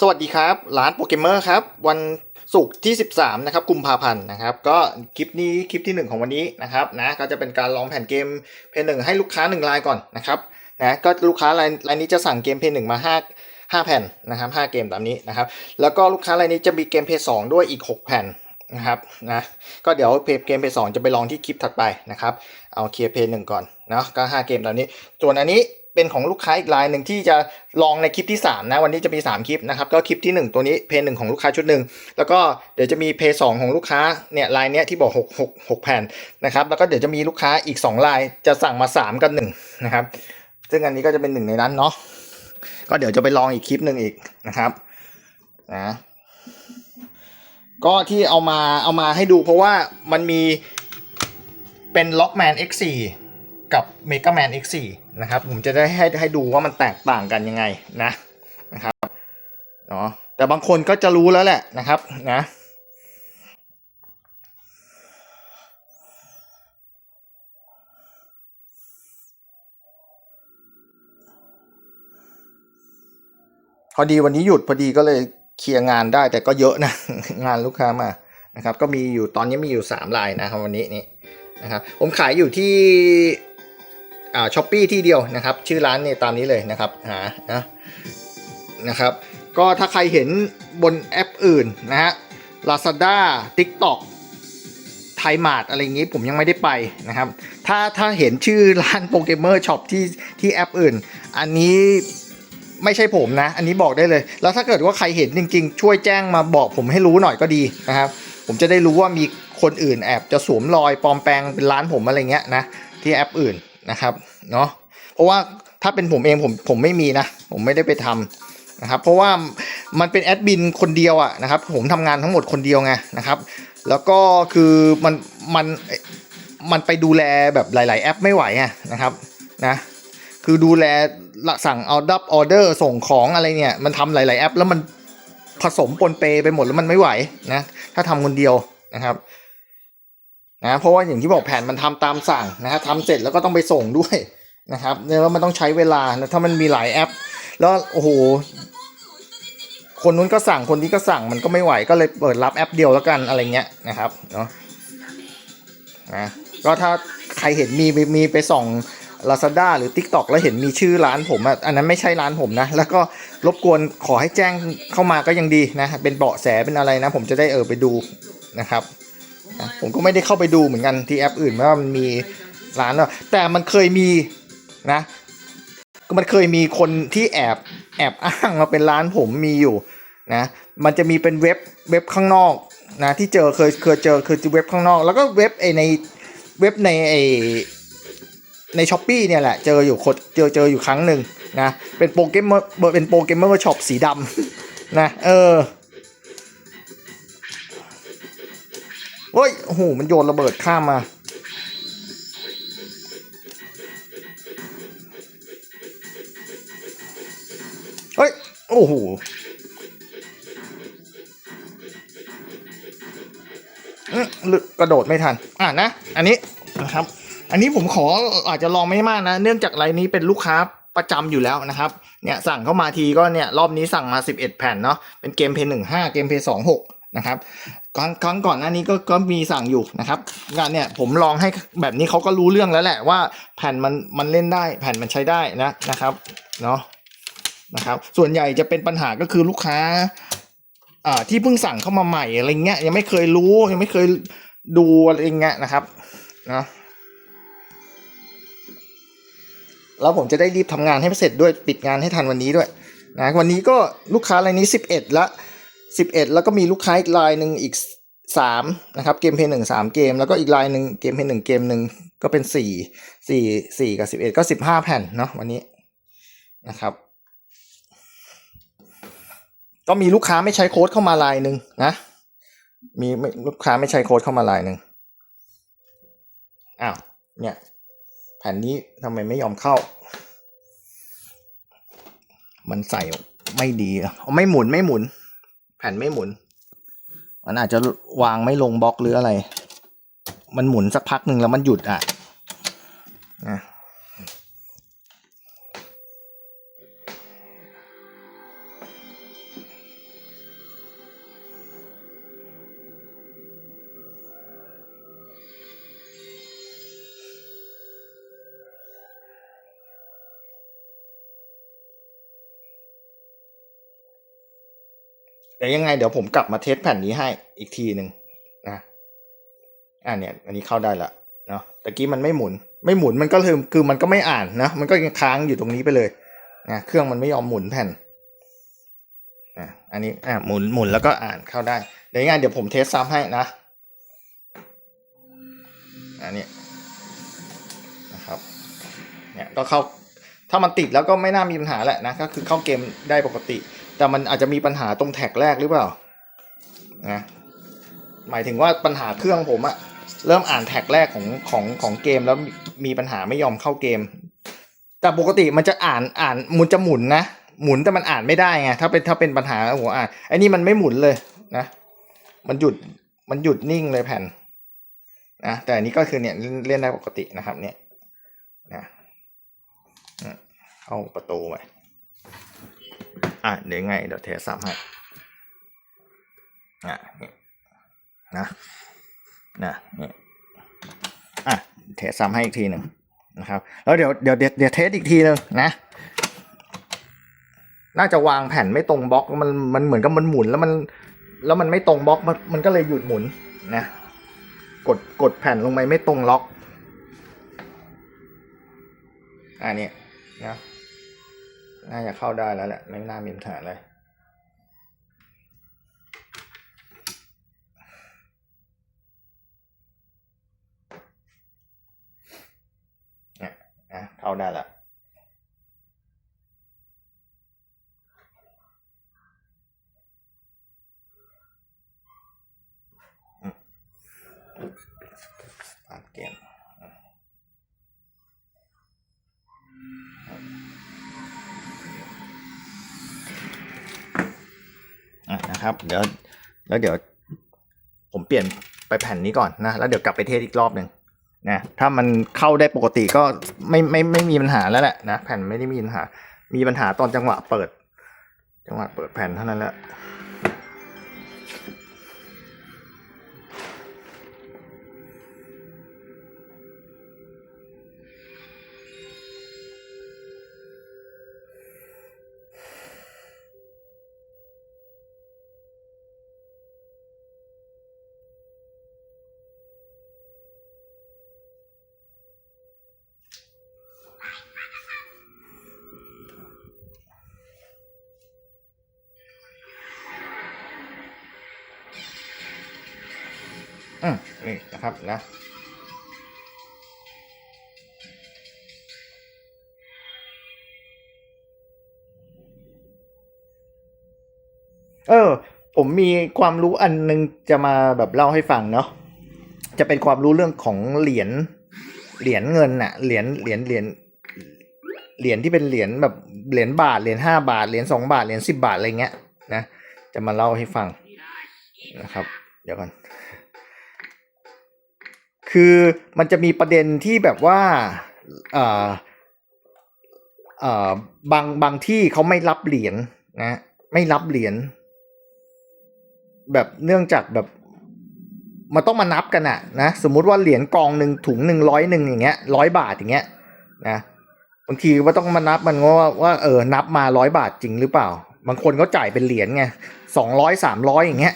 สวัสดีครับ ร้านโปเกมเมอร์ครับ วันศุกร์ที่ 13 นะครับกุมภาพันธ์นะครับ ก็คลิปนี้คลิปที่ 1 ของวันนี้นะครับนะก็จะเป็นการลองแผ่นเกมเพย์หนึ่งให้ลูกค้า 1 รายก่อนนะครับนะก็ลูกค้ารายรายนี้จะสั่งเกมเพย์หนึ่งมา5 5 แผ่นนะครับ5เกมตามนี้นะครับ แล้วก็ลูกค้ารายนี้จะมีเกมเพย์สองด้วยอีก 6 แผ่นนะครับนะก็เดี๋ยวเพย์เกมเพย์สองจะไปลองที่คลิปถัดไปนะครับเอาเคลียร์เพย์หนึ่งก่อนเนาะก็5เกมตามนี้ส่วนอันนี้ เป็นของลูกค้าอีกรายหนึ่งที่จะลองในคลิปที่ 3 นะ วันนี้จะมี 3 คลิปนะครับ ก็คลิปที่ 1 ตัวนี้เพย์หนึ่งของลูกค้าชุดหนึ่งแล้วก็เดี๋ยวจะมีเพย์สองของลูกค้าเนี่ยรายเนี้ยที่บอก 6 6 6 แผ่นนะครับแล้วก็เดี๋ยวจะมีลูกค้าอีก2รายจะสั่งมา 3 กัน1นะครับซึ่งอันนี้ก็จะเป็นหนึ่งในนั้นเนาะก็เดี๋ยวจะไปลองอีกคลิปหนึ่งอีกนะครับนะก็ที่เอามาเอามาให้ดูเพราะว่ามันมีเป็นล็อกแมน X4 กับ Mega Man X4 นะครับ ผมจะได้ให้ให้ดูว่ามันแตกต่างกันยังไงนะนะครับเนาะแต่บางคนก็จะรู้แล้วแหละนะครับนะพอดีวันนี้หยุดพอดีก็เลยเคลียร์งานได้แต่ก็เยอะนะงานลูกค้ามานะครับ ก็มีอยู่ตอนนี้มีอยู่3ลายนะครับวันนี้นี่นะครับ ผมขายอยู่ที่ อ่าช้อปปีที่เดียวนะครับ ชื่อร้านเนี่ยตามนี้เลยนะครับหานะนะครับ ก็ถ้าใครเห็นบนแอปอื่นนะฮะ Lazada TikTok ไทยมาร์ทอะไรอย่างนี้ผมยังไม่ได้ไปนะครับ ถ้าถ้าเห็นชื่อร้านโปเกมเมอร์ช็อปที่ที่แอปอื่น อันนี้ไม่ใช่ผมนะ อันนี้บอกได้เลย แล้วถ้าเกิดว่าใครเห็นจริง ๆ ช่วยแจ้งมาบอกผมให้รู้หน่อยก็ดีนะครับ ผมจะได้รู้ว่ามีคนอื่นแอบจะสวมรอยปลอมแปลงเป็นร้านผมอะไรเงี้ยนะที่แอปอื่น นะครับเนาะเพราะว่าถ้าเป็นผมเองผมผมไม่มีนะ ผมไม่ได้ไปทำนะครับ เพราะว่ามันเป็นแอดมินคนเดียวอะนะครับ ผมทำงานทั้งหมดคนเดียวไงนะครับ แล้วก็คือมันมันมันไปดูแลแบบหลาย ๆ แอปไม่ไหวไงนะครับนะคือดูแลสั่งเอาดับออเดอร์ส่งของอะไรเนี่ย มันทำหลาย ๆ แอป แล้วมันผสมปนเปไปหมดแล้วมันไม่ไหวนะถ้าทำคนเดียวนะครับ นะเพราะว่าอย่างที่บอกแผนมันทำตามสั่งนะฮะทำเสร็จแล้วก็ต้องไปส่งด้วยนะครับแล้วมันต้องใช้เวลานะถ้ามันมีหลายแอป แล้วโอ้โหคนนู้นก็สั่งคนนี้ก็สั่งมันก็ไม่ไหวก็เลยเปิดรับแอปเดียวแล้วกันอะไรเงี้ยนะครับเนาะนะก็ถ้าใครเห็นมีมีมีไปส่อง Lazada หรือ TikTok แล้วเห็นมีชื่อร้านผมอะอันนั้นไม่ใช่ร้านผมนะ แล้วก็รบกวนขอให้แจ้งเข้ามาก็ยังดีนะ เป็นเบาะแสเป็นอะไรนะ ผมจะได้เออไปดูนะครับ นะผมก็ไม่ได้เข้าไปดูเหมือนกันที่แอปอื่นว่ามันมีร้านหรอแต่มันเคยมีนะมันเคยมีคนที่แอบแอบอ้างมาเป็นร้านผมมีอยู่นะมันจะมีเป็นเว็บเว็บข้างนอกนะที่เจอเคยเคยเจอคือเว็บข้างนอก แล้วก็เว็บไอในเว็บในไอในช้อปปีเนี่ยแหละเจออยู่คนเจอเจออยู่ครั้งหนึ่งนะเป็นโปเกมเมอร์เป็นโปเกมเมอร์ช็อปสีดำนะเออ เฮ้ย โอ้โห มันโยนระเบิดข้ามมา เฮ้ย โอ้โห ลึกกระโดดไม่ทัน อะนะ อันนี้นะครับ อันนี้ผมขออาจจะลองไม่มากนะ เนื่องจากไรนี้เป็นลูกค้าประจำอยู่แล้วนะครับ เนี่ยสั่งเข้ามาทีก็เนี่ยรอบนี้สั่งมา 11 แผ่นเนาะ เป็นเกมเพย์หนึ่งห้าเกมเพย์สองหก นะครับครั้งครั้งก่อนหน้านี้ก็ก็มีสั่งอยู่นะครับงานเนี่ยผมลองให้แบบนี้เขาก็รู้เรื่องแล้วแหละว่าแผ่นมันมันเล่นได้ แผ่นมันใช้ได้นะนะครับเนาะนะครับส่วนใหญ่จะเป็นปัญหาก็คือลูกค้าอ่าที่เพิ่งสั่งเข้ามาใหม่อะไรเงี้ยยังไม่เคยรู้ยังไม่เคยดูอะไรเงี้ยนะครับนะแล้วผมจะได้รีบทำงานให้เสร็จด้วยปิดงานให้ทันวันนี้ด้วยนะวันนี้ก็ลูกค้ารายนี้สิบเอ็ดละ สิบเอ็ดแล้วก็มีลูกค้าอีกรายหนึ่งอีกสามนะครับเกมเพย์หนึ่งสามเกม แล้วก็อีกรายหนึ่งเกมเพย์หนึ่งเกมหนึ่งก็เป็นสี่สี่สี่กับสิบเอ็ดก็สิบห้าแผ่นเนาะวันนี้นะครับ ก็มีลูกค้าไม่ใช้โค้ดเข้ามาลายหนึ่งนะ มีลูกค้าไม่ใช้โค้ดเข้ามาลายหนึ่งอ้าวเนี่ยแผ่นนี้ทำไมไม่ยอมเข้า มันใส่ไม่ดีอะไม่หมุนไม่หมุน แผ่นไม่หมุน มันอาจจะวางไม่ลงบล็อกหรืออะไร มันหมุนสักพักหนึ่งแล้วมันหยุดอะนะ เดี๋ยวยังไงเดี๋ยวผมกลับมาเทสแผ่นนี้ให้อีกทีหนึ่งนะอ่าเนี่ย อันนี้เข้าได้ละเนาะตะกี้มันไม่หมุน ไม่หมุนมันก็คือคือมันก็ไม่อ่านนะมันก็ยังค้างอยู่ตรงนี้ไปเลยนะเครื่องมันไม่ยอมหมุนแผ่นอะอันนี้อะหมุนหมุนแล้วก็อ่านเข้าได้เดี๋ยวยังไงเดี๋ยวผมเทสซ้ำให้นะอันนี้นะครับเนี่ยก็เข้าถ้ามันติดแล้วก็ไม่น่ามีปัญหาแหละนะก็คือเข้าเกมได้ปกติ แต่มันอาจจะมีปัญหาตรงแท็กแรกหรือเปล่านะหมายถึงว่าปัญหาเครื่องผมอะเริ่มอ่านแท็กแรกของของของเกมแล้วมีปัญหาไม่ยอมเข้าเกม แต่ปกติมันจะอ่านอ่านมันจะหมุนนะหมุนแต่มันอ่านไม่ได้ไงถ้าเป็นถ้าเป็นปัญหาหัวอ่านไอ้นี่มันไม่หมุนเลยนะ มันหยุดมันหยุดนิ่งเลยแผ่นนะแต่อันนี้ก็คือเนี่ยเล่นได้ปกตินะครับ เนี่ยนะเข้าประตูไป อะเดี๋ยวไงเดี๋ยวเทสซ้ำให้อะนี่นะนะนี่อะเทสซ้ำให้อีกทีหนึ่งนะครับ แล้วเดี๋ยวเดี๋ยวเดี๋ยวเทสอีกทีหนึ่งนะน่าจะวางแผ่นไม่ตรงบล็อกมันมันเหมือนกับมันหมุนแล้วมัน แล้วมันไม่ตรงบล็อกมันมันก็เลยหยุดหมุนนะกดกดแผ่นลงไปไม่ตรงล็อกอ่านี่นะ น่าจะเข้าได้แล้วแหละ ไม่น่ามีปัญหาเลยเนี่ยเข้าได้แล้ว นะครับ เดี๋ยวแล้วเดี๋ยวผมเปลี่ยนไปแผ่นนี้ก่อนนะ แล้วเดี๋ยวกลับไปเทสอีกรอบหนึ่งนะถ้ามันเข้าได้ปกติก็ไม่ไม่ไม่มีปัญหาแล้วแหละนะแผ่นไม่ได้มีปัญหา มีปัญหาตอนจังหวะเปิด จังหวะเปิดแผ่นเท่านั้นแหละ อืมนี่นะครับนะเออ ผมมีความรู้อันนึงจะมาแบบเล่าให้ฟังเนาะจะเป็นความรู้เรื่องของเหรียญเหรียญเงินน่ะเหรียญเหรียญเหรียญเหรียญที่เป็นเหรียญแบบเหรียญบาทเหรียญห้าบาทเหรียญสองบาทเหรียญสิบาทอะไรเงี้ยนะจะมาเล่าให้ฟังนะครับ เดี๋ยวก่อน คือมันจะมีประเด็นที่แบบว่าเอ่อเอ่อบางบางที่เขาไม่รับเหรียญนะไม่รับเหรียญแบบเนื่องจากแบบมันต้องมานับกันอะนะสมมุติว่าเหรียญกองหนึ่งถุงหนึ่งร้อยหนึ่งอย่างเงี้ยร้อยบาทอย่างเงี้ยนะบางทีว่าต้องมานับมันว่าว่าเออนับมาร้อยบาทจริงหรือเปล่า บางคนก็จ่ายเป็นเหรียญไงสองร้อยสามร้อยอย่างเงี้ย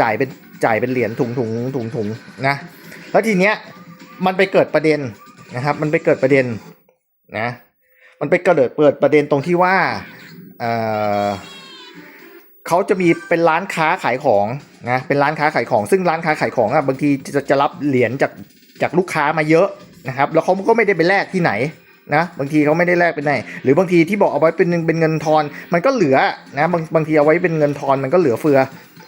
จ่ายเป็นจ่ายเป็นเหรียญถุงถุงถุงถุงนะ แล้วทีเนี้ยมันไปเกิดประเด็นนะครับ มันไปเกิดประเด็นนะ มันไปเกิดเปิดประเด็นตรงที่ว่าเออเขาจะมีเป็นร้านค้าขายของนะเป็นร้านค้าขายของ ซึ่งร้านค้าขายของอะบางทีจะจะรับเหรียญจากจากลูกค้ามาเยอะนะครับ แล้วเขาก็ไม่ได้ไปแลกที่ไหนนะบางทีเขาไม่ได้แลกเป็นไหน หรือบางทีที่บอกเอาไว้เป็นเป็นเงินทอน มันก็เหลือนะบางบางทีเอาไว้เป็นเงินทอนมันก็เหลือเฟือ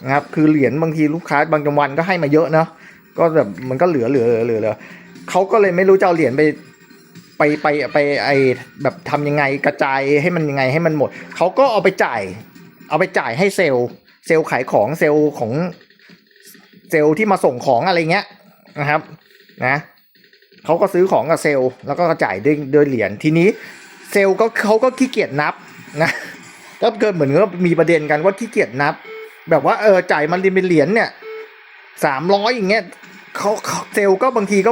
นะครับคือเหรียญบางทีลูกค้าบางจังหวันก็ให้มาเยอะเนาะ ก็แบบมันก็เหลือเหลือเหลือเหลือเหลือเขาก็เลยไม่รู้จะเอาเหรียญไปไปไปไปไอแบบทำยังไงกระจายให้มันยังไงให้มันหมด เขาก็เอาไปจ่าย เอาไปจ่ายให้เซลล์เซลล์ขายของเซลล์ของเซลล์ที่มาส่งของอะไรเงี้ยนะครับนะเขาก็ซื้อของกับเซลล์แล้วก็จ่ายด้วยด้วยเหรียญทีนี้เซลล์ก็เขาก็ขี้เกียจนับนะก็เกิดเหมือนก็มีประเด็นกันว่าขี้เกียจนับ แบบว่าเออจ่ายมันเป็นเหรียญเนี่ย สามร้อยอย่างเงี้ยเขาเซลก็บางทีก็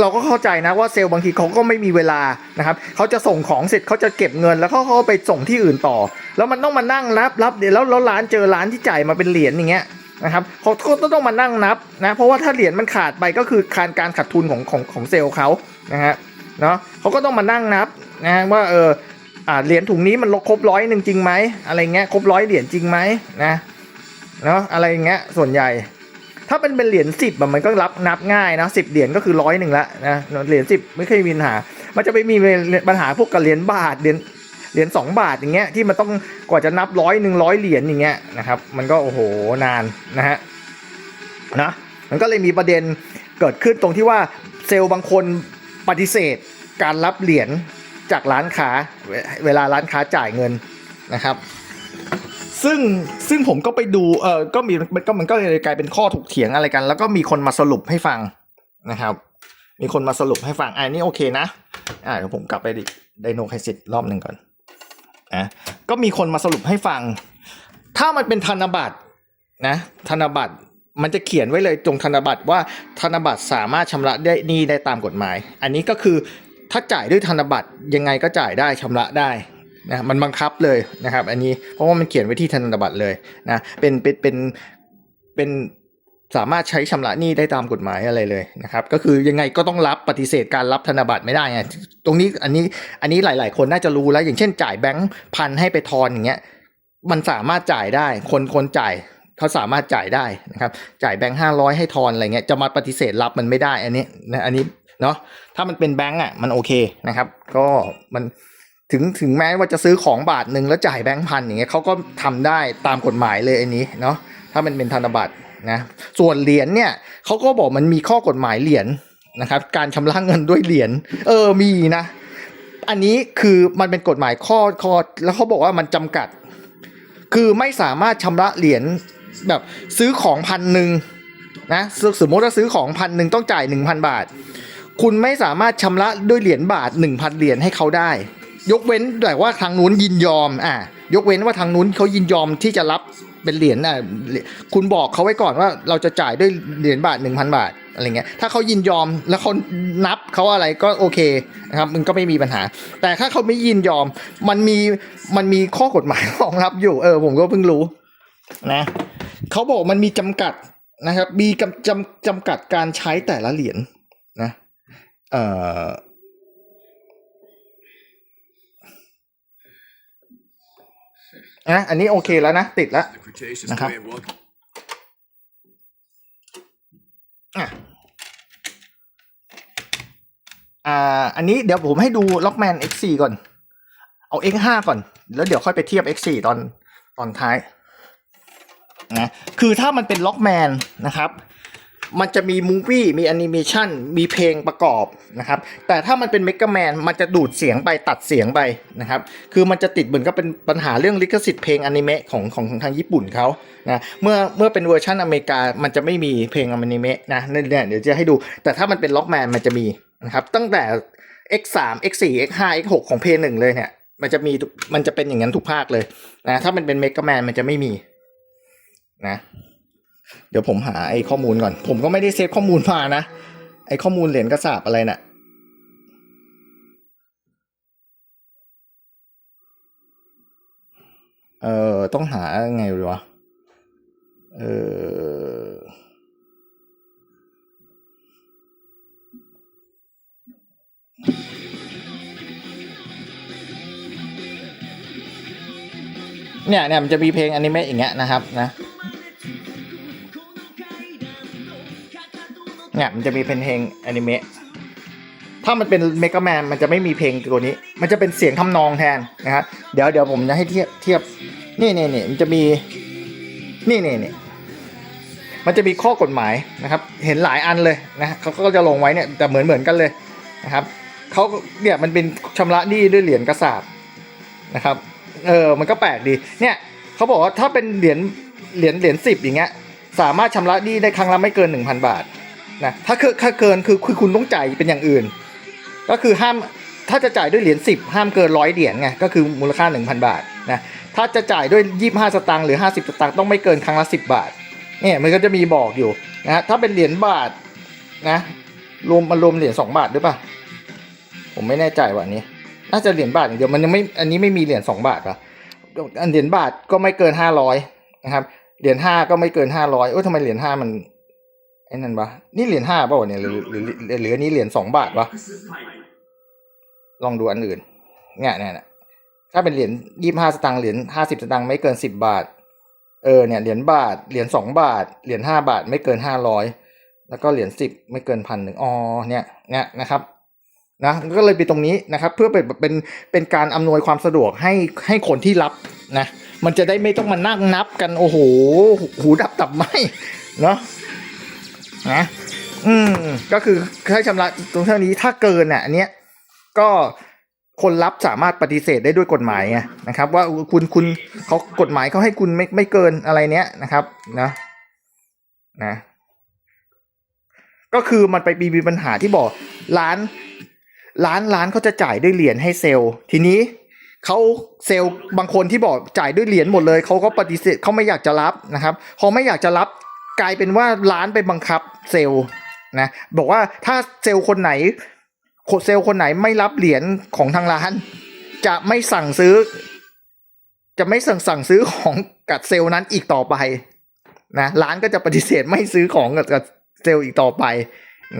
เราก็เข้าใจนะว่าเซลบางทีเขาก็ไม่มีเวลานะครับเขาจะส่งของเสร็จเขาจะเก็บเงินแล้วเขาเขาไปส่งที่อื่นต่อ แล้วมันต้องมานั่งรับรับเดี๋ยวแล้วร้านเจอร้านที่จ่ายมาเป็นเหรียญอย่างเงี้ยนะครับเขาก็ต้องมานั่งนับนะเพราะว่าถ้าเหรียญมันขาดไปก็คือการการขาดทุนของของของเซลเขานะฮะเนาะเขาก็ต้องมานั่งนับนะว่าเอออ่าเหรียญถุงนี้มันครบร้อยหนึ่งจริงไหมอะไรเงี้ยครบร้อยเหรียญจริงไหมนะเนาะอะไรเงี้ยส่วนใหญ่ ถ้าเป็นเป็นเหรียญสิบมันก็รับนับง่ายนะสิบเหรียญก็คือร้อยหนึ่งละนะเหรียญสิบไม่เคยมีปัญหา มันจะไปมีปัญหาพวกกับเหรียญบาทเหรียญเหรียญสองบาทอย่างเงี้ยที่มันต้องกว่าจะนับร้อยหนึ่งร้อยเหรียญอย่างเงี้ยนะครับ มันก็โอ้โหนานนะฮะนะมันก็เลยมีประเด็นเกิดขึ้นตรงที่ว่าเซลล์บางคนปฏิเสธการรับเหรียญจากร้านค้าเวเวลาร้านค้าจ่ายเงินนะครับ ซึ่งซึ่งผมก็ไปดูเออก็มีมันก็มันก็เลยกลายเป็นข้อถกเถียงอะไรกัน แล้วก็มีคนมาสรุปให้ฟังนะครับ มีคนมาสรุปให้ฟังอ่านี่โอเคนะอ่าเดี๋ยวผมกลับไปไดโนไคซิตรอบหนึ่งก่อนอะก็มีคนมาสรุปให้ฟัง ถ้ามันเป็นธนบัตรนะธนบัตรมันจะเขียนไว้เลยตรงธนบัตรว่าธนบัตรสามารถชำระได้หนี้ได้ตามกฎหมาย อันนี้ก็คือถ้าจ่ายด้วยธนบัตรยังไงก็จ่ายได้ชำระได้ นะมันบังคับเลยนะครับ อันนี้เพราะว่ามันเขียนไว้ที่ธนบัตรเลยนะเป็นเป็นเป็นเป็นสามารถใช้ชำระหนี้ได้ตามกฎหมายอะไรเลยนะครับ ก็คือยังไงก็ต้องรับปฏิเสธการรับธนบัตรไม่ได้ไงตรงนี้อันนี้อันนี้หลาย ๆ คนน่าจะรู้แล้ว อย่างเช่นจ่ายแบงค์พันให้ไปทอนอย่างเงี้ยมันสามารถจ่ายได้ คนคนจ่ายเขาสามารถจ่ายได้นะครับ จ่ายแบงค์ห้าร้อยให้ทอนอะไรเงี้ยจะมาปฏิเสธรับมันไม่ได้ อันนี้นะอันนี้เนาะถ้ามันเป็นแบงค์อะมันโอเคนะครับ ก็มัน ถึงถึงแม้ว่าจะซื้อของบาทหนึ่งแล้วจ่ายแบงค์พันอย่างเงี้ยเขาก็ทำได้ตามกฎหมายเลยอันนี้เนาะถ้ามันเป็นธนบัตรนะส่วนเหรียญเนี่ยเขาก็บอกมันมีข้อกฎหมายเหรียญนะครับ การชำระเงินด้วยเหรียญเออมีนะ อันนี้คือมันเป็นกฎหมายข้อข้อแล้วเขาบอกว่ามันจำกัด คือไม่สามารถชำระเหรียญแบบซื้อของพันหนึ่งนะสสมมติว่าซื้อของพันหนึ่งต้องจ่ายหนึ่งพันบาท คุณไม่สามารถชำระด้วยเหรียญบาทหนึ่งพันเหรียญให้เขาได้ ยกเว้นแต่ว่าทางนู้นยินยอม อะ ยกเว้นว่าทางนู้นเขายินยอมที่จะรับเป็นเหรียญอะคุณบอกเขาไว้ก่อนว่าเราจะจ่ายด้วยเหรียญบาทหนึ่งพันบาทอะไรเงี้ยถ้าเขายินยอมแล้วเขานับเขาอะไรก็โอเคนะครับมันก็ไม่มีปัญหา แต่ถ้าเขาไม่ยินยอมมันมีมันมีข้อกฎหมายรองรับอยู่เออผมก็เพิ่งรู้นะเขาบอกมันมีจำกัดนะครับ มีจำจำจำกัดการใช้แต่ละเหรียญนะเอ่อ นะอันนี้โอเคแล้วนะ ติดแล้ว The Cretaceous Aha. way of working. อะอ่าอันนี้เดี๋ยวผมให้ดู Lockman X4 ก่อน เอา X5 ก่อน แล้วเดี๋ยวค่อยไปเทียบ X4 ตอนตอนท้ายนะคือถ้ามันเป็น Lockman นะครับ มันจะมีมูวี่มีแอนิเมชันมีเพลงประกอบนะครับ แต่ถ้ามันเป็นเมกะแมนมันจะดูดเสียงไปตัดเสียงไปนะครับ คือมันจะติดเหมือนกับเป็นปัญหาเรื่องลิขสิทธิ์เพลงอนิเมะของของของทางญี่ปุ่นเขานะเมื่อเมื่อเป็นเวอร์ชันอเมริกา มันจะไม่มีเพลงอนิเมะนะเนี่ยเดี๋ยวจะให้ดู แต่ถ้ามันเป็นล็อกแมนมันจะมีนะครับ ตั้งแต่ X3 X4 X5 X6 ของเพย์หนึ่งเลยเนี่ย มันจะมีมันจะเป็นอย่างนั้นทุกภาคเลยนะถ้ามันเป็นเมกะแมนมันจะไม่มีนะ เดี๋ยวผมหาไอ้ข้อมูลก่อน ผมก็ไม่ได้เซฟข้อมูลมานะ ไอ้ข้อมูลเหรียญกระสาบอะไรน่ะเอ่อต้องหาไงวะเออเนี่ยเนี่ยมันจะมีเพลงอนิเมะอย่างเงี้ยนะครับนะ เนี่ยมันจะมีเป็นเพลงอนิเมะถ้ามันเป็นเมก a แมนมันจะไม่มีเพลงตัวนี้ มันจะเป็นเสียงทำนองแทนนะครับเดี๋ยวเดี๋ยวผมจะให้เทียบเทียบนี่นี่นี่มันจะมีนี่นี่นี่มันจะมีข้อกฎหมายนะครับ เห็นหลายอันเลยนะเขาก็จะลงไว้เนี่ยแต่เหมือนเหมือนกันเลยนะครับเขาเนี่ยมันเป็นชำระหนี้ด้วยเหรียญกระสาบนะครับเออมันก็แปลกดีเนี่ยเขาบอกว่าถ้าเป็นเหรียญเหรียญเหรียญสิบอย่างเงี้ยสามารถชำระหนี้ได้ครั้งละไม่เกินหนึ่งพันบาท นะถ้าเกินถ้าเกินคือคือคุณต้องจ่ายเป็นอย่างอื่น ก็คือห้ามถ้าจะจ่ายด้วยเหรียญสิบห้ามเกินร้อยเหรียญไงก็คือมูลค่าหนึ่งพันบาทนะถ้าจะจ่ายด้วยยี่ห้าสตางค์หรือห้าสิบสตางค์ต้องไม่เกินครั้งละสิบบาทเนี่ยมันก็จะมีบอกอยู่นะถ้าเป็นเหรียญบาทนะรวมมันรวมเหรียญสองบาทด้วยป่ะผมไม่แน่ใจว่านี้ น่าจะเหรียญบาทอย่างเดียวมันยังไม่อันนี้ไม่มีเหรียญสองบาทป่ะอันเหรียญบาทก็ไม่เกินห้าร้อยนะครับเหรียญห้าก็ไม่เกินห้าร้อยเอ้ยทำไมเหรียญห้ามัน ไอ้นั่นวะนี่เหรียญห้าเปล่าวเนี่ยหรือหรือหรือหรืออันนี้เหรียญสองบาทวะลองดูอันอื่นเนี่ยเนี่ยเนี่ยถ้าเป็นเหรียญยี่ห้าสตางค์เหรียญห้าสิบสตางค์ไม่เกินสิบบาท เออเนี่ยเหรียญบาท เหรียญสองบาท เหรียญห้าบาทไม่เกินห้าร้อยแล้วก็เหรียญสิบไม่เกินพันหนึ่งอ๋อเนี่ยเนี่ยนะครับนะก็เลยไปตรงนี้นะครับ เพื่อเป็นเป็นเป็นการอำนวยความสะดวกให้ให้คนที่รับนะ มันจะได้ไม่ต้องมานั่งนับกันโอ้โหหูดับตับไหมเนาะ นะอืมก็คือให้ชำระตรงเท่านี้ถ้าเกินอะอันเนี้ยก็คนรับสามารถปฏิเสธได้ด้วยกฎหมายไงนะครับ ว่าคุณคุณเขากฎหมายเขาให้คุณไม่ไม่เกินอะไรเนี้ยนะครับนะนะ ก็คือมันไปมีมีปัญหาที่บอกร้าน ร้านร้านเขาจะจ่ายด้วยเหรียญให้เซลล์ ทีนี้เขาเซลล์บางคนที่บอกจ่ายด้วยเหรียญหมดเลยเขาก็ปฏิเสธเขาไม่อยากจะรับนะครับพอไม่อยากจะรับ กลายเป็นว่าร้านไปบังคับเซลล์นะบอกว่าถ้าเซลล์คนไหนเซลล์คนไหนไม่รับเหรียญของทางร้าน จะไม่สั่งซื้อ จะไม่สั่งสั่งซื้อของกับเซลล์นั้นอีกต่อไปนะร้านก็จะปฏิเสธไม่ซื้อของกับเซลล์อีกต่อไป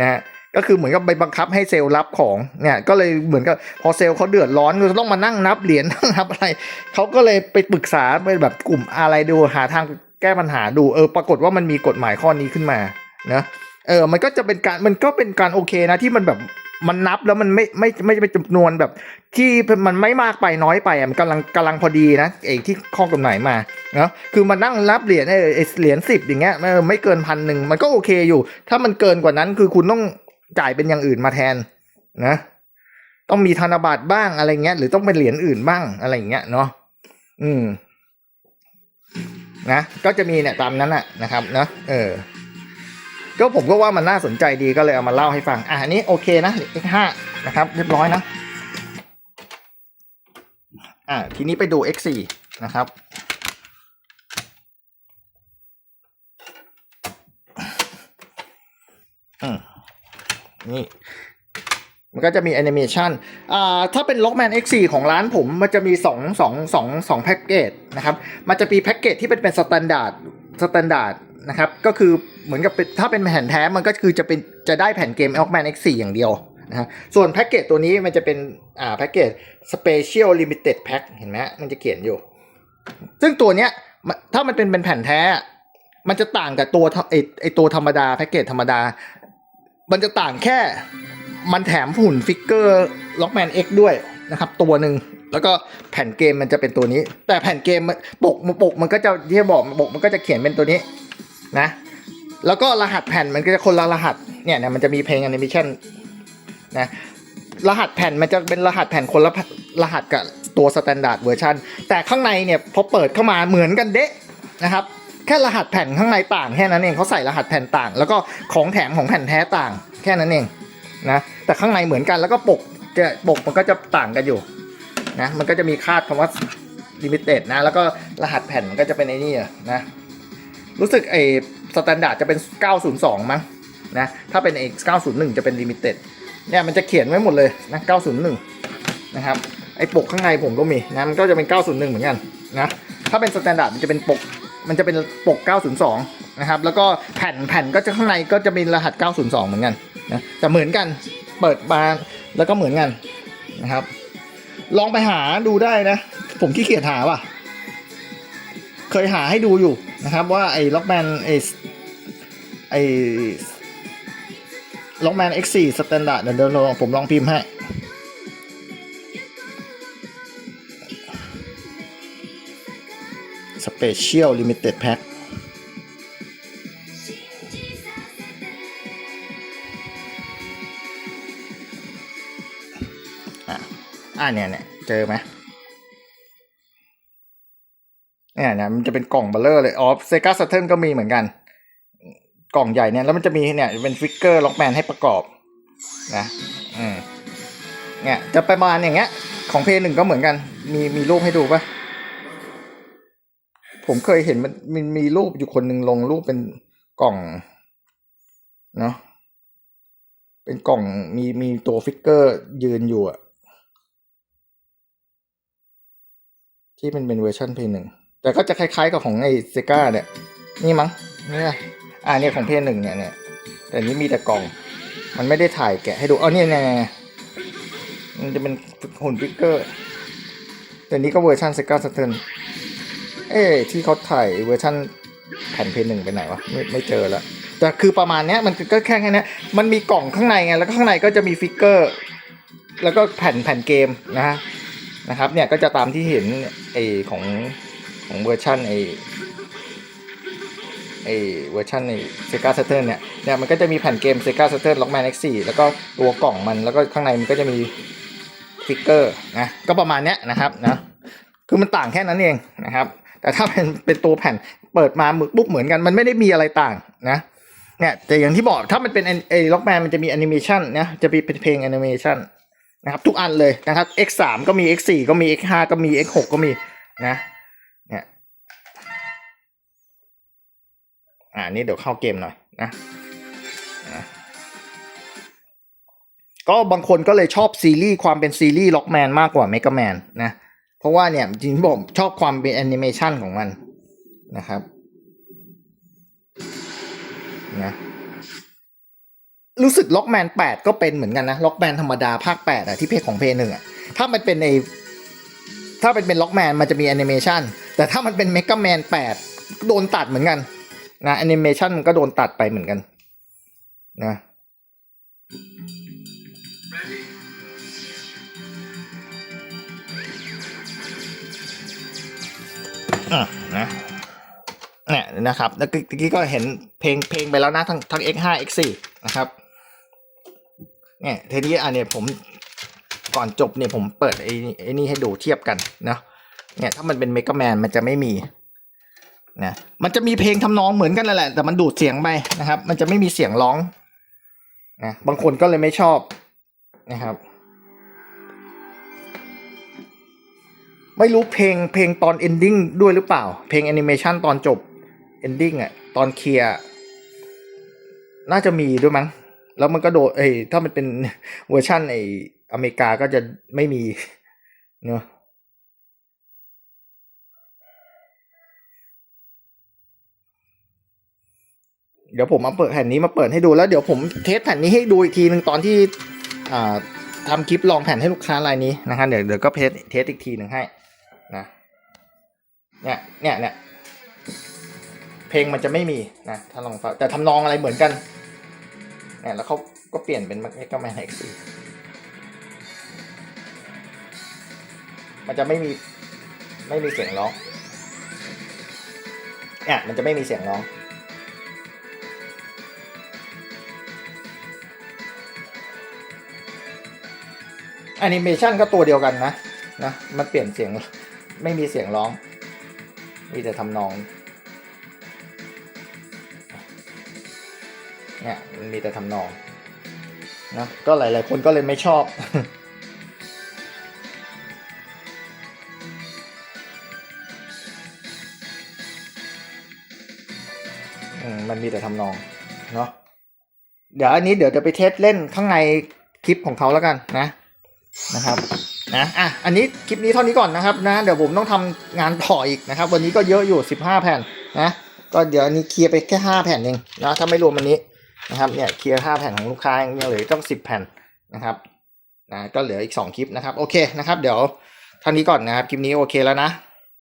นะฮะก็คือเหมือนกับไปบังคับให้เซลล์รับของเนี่ยก็เลยเหมือนกับพอเซลล์เขาเดือดร้อนก็ต้องมานั่งนับเหรียญนั่งนับอะไรเขาก็เลยไปปรึกษาไปแบบกลุ่มอะไรดูหาทาง แก้ปัญหาดูเออปรากฏว่ามันมีกฎหมายข้อนี้ขึ้นมานะเออมันก็จะเป็นการมันก็เป็นการโอเคนะที่มันแบบมันนับแล้วมันไม่ไม่ไม่เป็นจำนวนแบบ ที่มันไม่มากไปน้อยไปอะมันกำลังกำลังพอดีนะไอ้ที่ข้อกฎหมายมาเนาะคือมานั่งรับเหรียญไอ้ไอ้เหรียญสิบอย่างเงี้ยไม่เกินพันหนึ่งมันก็โอเคอยู่ ถ้ามันเกินกว่านั้นคือคุณต้องจ่ายเป็นอย่างอื่นมาแทนนะ ต้องมีธนบัตรบ้างอะไรเงี้ย หรือต้องเป็นเหรียญอื่นบ้างอะไรเงี้ยเนาะอืม นะก็จะมีเนี่ยตามนั้นอะนะครับเนะเออก็ผมก็ว่ามันน่าสนใจดีก็เลยเอามาเล่าให้ฟังอะอันนี้โอเคนะเลขห้านะครับเรียบร้อยนะอ่าทีนี้ไปดู x 4 นะครับอืมนี่ มันก็จะมีแอนิเมชันอ่าถ้าเป็น Lockman X4 ของร้านผมมันจะมีสองสองสองสองแพ็กเกจนะครับ มันจะมีแพ็กเกจที่เป็นเป็นสแตนดาร์ดสแตนดาร์ดนะครับ ก็คือเหมือนกับถ้าเป็นแผ่นแท้มันก็คือจะเป็นจะได้แผ่นเกม Lockman X4 อย่างเดียวนะฮะส่วนแพ็กเกจตัวนี้มันจะเป็นอ่าแพ็กเกจ Special Limited Pack เห็นไหมมันจะเขียนอยู่ ซึ่งตัวเนี้ยมันถ้ามันเป็นเป็นแผ่นแท้ มันจะต่างกับตัวไอไอตัวธรรมดาแพ็กเกจธรรมดา มันจะต่างแค่ มันแถมหุ่นฟิกเกอร์ล็อกแมน X ด้วยนะครับ ตัวหนึ่งแล้วก็แผ่นเกมมันจะเป็นตัวนี้ แต่แผ่นเกมมันปกปกมันก็จะที่บอกปกมันก็จะเขียนเป็นตัวนี้นะแล้วก็รหัสแผ่นมันก็จะคนละรหัสเนี่ยเนี่ยมันจะมีเพลงแอนิเมชันนะรหัสแผ่นมันจะเป็นรหัสแผ่นคนละรหัสกับตัวสแตนดาร์ดเวอร์ชันแต่ข้างในเนี่ยพอเปิดเข้ามาเหมือนกันเดะนะครับแค่รหัสแผ่นข้างในต่างแค่นั้นเองเขาใส่รหัสแผ่นต่าง แล้วก็ของแถมของแผ่นแท้ต่างแค่นั้นเอง นะแต่ข้างในเหมือนกันแล้วก็ปกจะปกมันก็จะต่างกันอยู่นะมันก็จะมีคาดคำว่าลิมิเต็ดนะแล้วก็รหัสแผ่นมันก็จะเป็นไอ้นี่นะรู้สึกไอ้สแตนดาร์ดจะเป็น 902 มั้งนะถ้าเป็นไอ้901 จะเป็นลิมิเต็ดเนี่ยมันจะเขียนไว้หมดเลยนะ 901 นะครับไอ้ปกข้างในผมก็มีนะมันก็จะเป็น 901 เหมือนกันนะถ้าเป็นสแตนดาร์ดมันจะเป็นปกมันจะเป็นปก 902 นะครับแล้วก็แผ่นแผ่นก็จะข้างในก็จะมีรหัส 902 เหมือนกัน นะแต่เหมือนกันเปิดมาแล้วก็เหมือนกันนะครับ ลองไปหาดูได้นะ ผมขี้เกียจหาว่ะ เคยหาให้ดูอยู่นะครับว่าไอ้ล็อกแมนไอ้ไอ้ล็อกแมน X4 สแตนดาร์ดเดี๋ยวเดี๋ยวลองผมลองพิมพ์ให้ Special Limited Pack อ่ อ่าเนี่ยเนี่ยเจอไหมเนี่ยเนี่ยมันจะเป็นกล่องเบลเลอร์เลยอ๋อเซกาซัตเทิลก็มีเหมือนกัน กล่องใหญ่เนี่ยแล้วมันจะมีเนี่ยเป็นฟิกเกอร์ล็อกแมนให้ประกอบนะอืมเนี่ยจะประมาณอย่างเงี้ย ของเพย์หนึ่งก็เหมือนกัน มีมีรูปให้ดูปะผมเคยเห็นมันมันมีรูปอยู่คนหนึ่งลงรูปเป็นกล่องเนาะเป็นกล่องมีมีตัวฟิกเกอร์ยืนอยู่อะ ที่มันเป็นเวอร์ชันเพย์หนึ่งแต่ก็จะคล้ายๆกับของไอเซกาเนี่ย นี่มั้งเนี่ยอ่าเนี่ยของเพย์หนึ่งเนี่ยเนี่ยแต่นี้มีแต่กล่อง มันไม่ได้ถ่ายแกะให้ดูเอาเนี่ยเนี่ยเนี่ยมันจะเป็นหุ่นฟิกเกอร์แต่นี้ก็เวอร์ชันเซกาสเทิร์นเอ้ที่เขาถ่ายเวอร์ชันแผ่นเพย์หนึ่งไปไหนวะไม่ไม่เจอแล้วแต่คือประมาณเนี้ยมันก็แค่แค่นี้มันมีกล่องข้างในไงแล้วก็ข้างในก็จะมีฟิกเกอร์ แล้วก็แผ่นแผ่นเกมนะฮะ นะครับเนี่ยก็จะตามที่เห็นไอของของเวอร์ชันไอไอเวอร์ชันไอเซกาเซเทิร์เนี่ยเนี่ยมันก็จะมีแผ่นเกมเซกาเซเทิร์ล็อกแมน X4 แล้วก็ตัวกล่องมันแล้วก็ข้างในมันก็จะมีฟิกเกอร์นะก็ประมาณเนี้ยนะครับนะคือมันต่างแค่นั้นเองนะครับ แต่ถ้าเป็นเป็นตัวแผ่นเปิดมาหมึกปุ๊บเหมือนกันมันไม่ได้มีอะไรต่างนะเนี่ยแต่อย่างที่บอกถ้ามันเป็นไอล็อกแมนมันจะมีแอนิเมชันนะจะมีเป็นเพลงแอนิเมชัน นะครับทุกอันเลยนะครับ X 3ก็มี X 4ก็มี X 5ก็มี X 6ก็มีนะเนี่ยอ่านี่เดี๋ยวเข้าเกมหน่อยนะนะก็บางคนก็เลยชอบซีรีส์ความเป็นซีรีส์ล็อกแมนมากกว่าเมก a แมนนะเพราะว่าเนี่ยจริงผมชอบความเป็นแอนิเมชันของมันนะครับนะ รู้สึกล็อกแมนแปดก็เป็นเหมือนกันนะล็อกแมนธรรมดาภาคแปดอะที่เพจของเพย์หนึ่งอะถ้ามันเป็นในถ้าเป็นเป็นล็อกแมนมันจะมีแอนิเมชันแต่ถ้ามันเป็นเมก a แมนแปดโดนตัดเหมือนกันนะแอนิเมชันมันก็โดนตัดไปเหมือนกันนะอะนะเนี่ยนะครับแล้วเมื่อกี้ก็เห็นเพลงเพลงไปแล้วนะทั้งทั้ง X5 X4 นะครับ เนี่ยทีนี้อันเนี้ยผมก่อนจบเนี่ยผมเปิดไอ้นี่ไอ้นี่ให้ดูเทียบกันนะเนี่ยถ้ามันเป็นเมก a แมนมันจะไม่มีนะมันจะมีเพลงทำนองเหมือนกันแหละ แต่มันดูดเสียงไปนะครับ มันจะไม่มีเสียงร้องนะบางคนก็เลยไม่ชอบนะครับ ไม่รู้เพลงเพลงตอน ending ด้วยหรือเปล่า เพลงแอนิเมชันตอนจบ ending อะตอนเคลียร์น่าจะมีด้วยมั้ง แล้วมันก็โดดเอ้ยถ้ามันเป็นเวอร์ชันไออเมริกาก็จะไม่มีเนอะเดี๋ยวผมมาเปิดแผ่นนี้มาเปิดให้ดูแล้วเดี๋ยวผมเทสแผ่นนี้ให้ดูอีกทีหนึ่งตอนที่ทำคลิปลองแผ่นให้ลูกค้ารายนี้นะครับเดี๋ยวเดี๋ยวก็เทสเทสอีกทีหนึ่งให้นะเนี่ยเนี่ยเนี่ยเพลงมันจะไม่มีนะถ้าลองฟังแต่ทำนองอะไรเหมือนกัน แล้วเขาก็เปลี่ยนเป็นมักก็มาเอ็กซีมันจะไม่มีไม่มีเสียงร้องเนี่ยมันจะไม่มีเสียงร้องแอนิเมชันก็ตัวเดียวกันนะนะ มันเปลี่ยนเสียงไม่มีเสียงร้อง มีแต่ทำนอง เนี่ยมันมีแต่ทำนองนะก็หลาย ๆ คนก็เลยไม่ชอบอืมมันมีแต่ทำนองเนาะเดี๋ยวอันนี้เดี๋ยวจะไปเทสเล่นข้างในคลิปของเขาแล้วกันนะนะครับนะอะอันนี้คลิปนี้เท่านี้ก่อนนะครับนะเดี๋ยวผมต้องทำงานต่ออีกนะครับ วันนี้ก็เยอะอยู่ 15 แผ่นนะก็เดี๋ยวอันนี้เคลียร์ไปแค่ 5 แผ่นเองนะถ้าไม่รวมอันนี้ นะครับเนี่ยเคลียร์ห้าแผ่นของลูกค้ายังเหลือต้องสิบแผ่นนะครับนะก็เหลืออีกสองคลิปนะครับโอเคนะครับ เดี๋ยวเท่านี้ก่อนนะครับคลิปนี้โอเคแล้วนะ